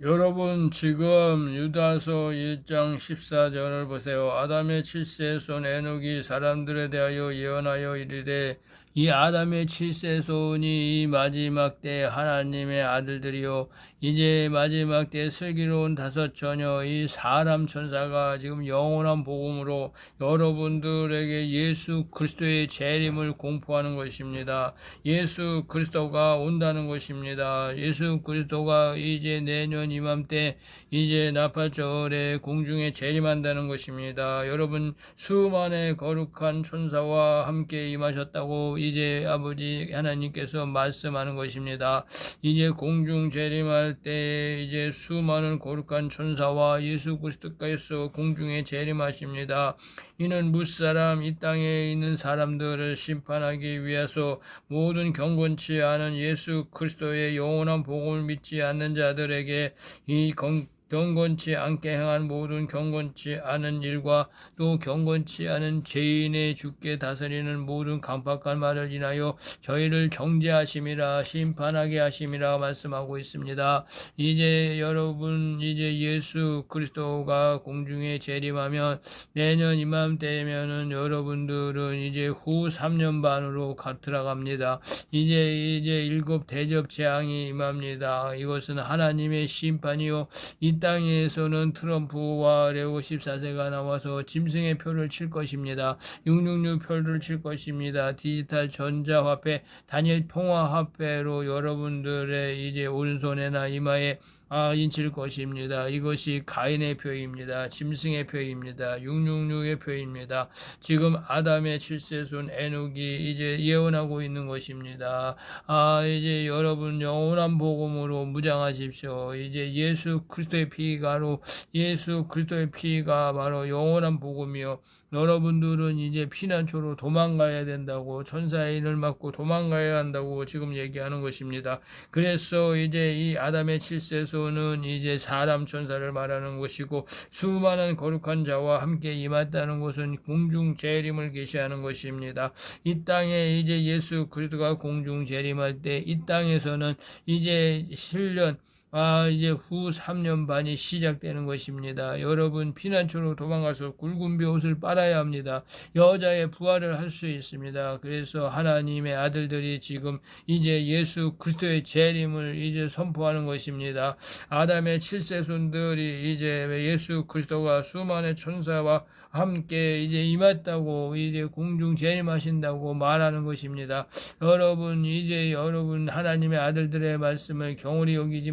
여러분 지금 유다서 1장 14절을 보세요. 아담의 칠세 손 에녹이 사람들에 대하여 예언하여 이르되 이 아담의 칠세 손이 이 마지막 때 하나님의 아들들이요 이제 마지막 때 슬기로운 다섯 처녀 이 사람 천사가 지금 영원한 복음으로 여러분들에게 예수 그리스도의 재림을 공포하는 것입니다. 예수 그리스도가 온다는 것입니다. 예수 그리스도가 이제 내년 이맘때 이제 나팔절에 공중에 재림한다는 것입니다. 여러분 수만의 거룩한 천사와 함께 임하셨다고 이제 아버지 하나님께서 말씀하는 것입니다. 이제 공중 재림할 때 이제 수많은 거룩한 천사와 예수 그리스도께서 공중에 재림하십니다. 이는 무사람 이 땅에 있는 사람들을 심판하기 위해서 모든 경건치 않은 예수 그리스도의 영원한 복음을 믿지 않는 자들에게 이 경, 경건치 않게 행한 모든 경건치 않은 일과 또 경건치 않은 죄인의 죽게 다스리는 모든 강팍한 말을 인하여 저희를 정죄하심이라 심판하게 하심이라 말씀하고 있습니다. 이제 여러분 이제 예수 그리스도가 공중에 재림하면 내년 이맘때면은 여러분들은 이제 후 3년 반으로 가 들어갑니다. 이제 이제 일곱 대접 재앙이 임합니다. 이것은 하나님의 심판이요 이 땅에서는 트럼프와 레오 14세가 나와서 짐승의 표를 칠 것입니다. 666 표를 칠 것입니다. 디지털 전자화폐, 단일 통화화폐로 여러분들의 이제 오른손에나 이마에 아, 인칠 것입니다. 이것이 가인의 표입니다. 짐승의 표입니다. 666의 표입니다. 지금 아담의 칠세손 에녹이 이제 예언하고 있는 것입니다. 아, 이제 여러분 영원한 복음으로 무장하십시오. 이제 예수 그리스도의 피가로 예수 그리스도의 피가 바로 영원한 복음이요. 여러분들은 이제 피난처로 도망가야 된다고 천사의 인을 맞고 도망가야 한다고 지금 얘기하는 것입니다. 그래서 이제 이 아담의 칠세소는 이제 사람 천사를 말하는 것이고 수많은 거룩한 자와 함께 임했다는 것은 공중 재림을 계시하는 것입니다. 이 땅에 이제 예수 그리스도가 공중 재림할 때 이 땅에서는 이제 실년 아, 이제 후 3년 반이 시작되는 것입니다. 여러분, 피난처로 도망가서 굵은 벼옷을 빨아야 합니다. 여자의 부활을 할 수 있습니다. 그래서 하나님의 아들들이 지금 이제 예수 그리스도의 재림을 이제 선포하는 것입니다. 아담의 칠세손들이 이제 예수 그리스도가 수많은 천사와 함께 이제 임했다고 이제 공중 재림하신다고 말하는 것입니다. 여러분, 이제 여러분 하나님의 아들들의 말씀을 경홀히 여기지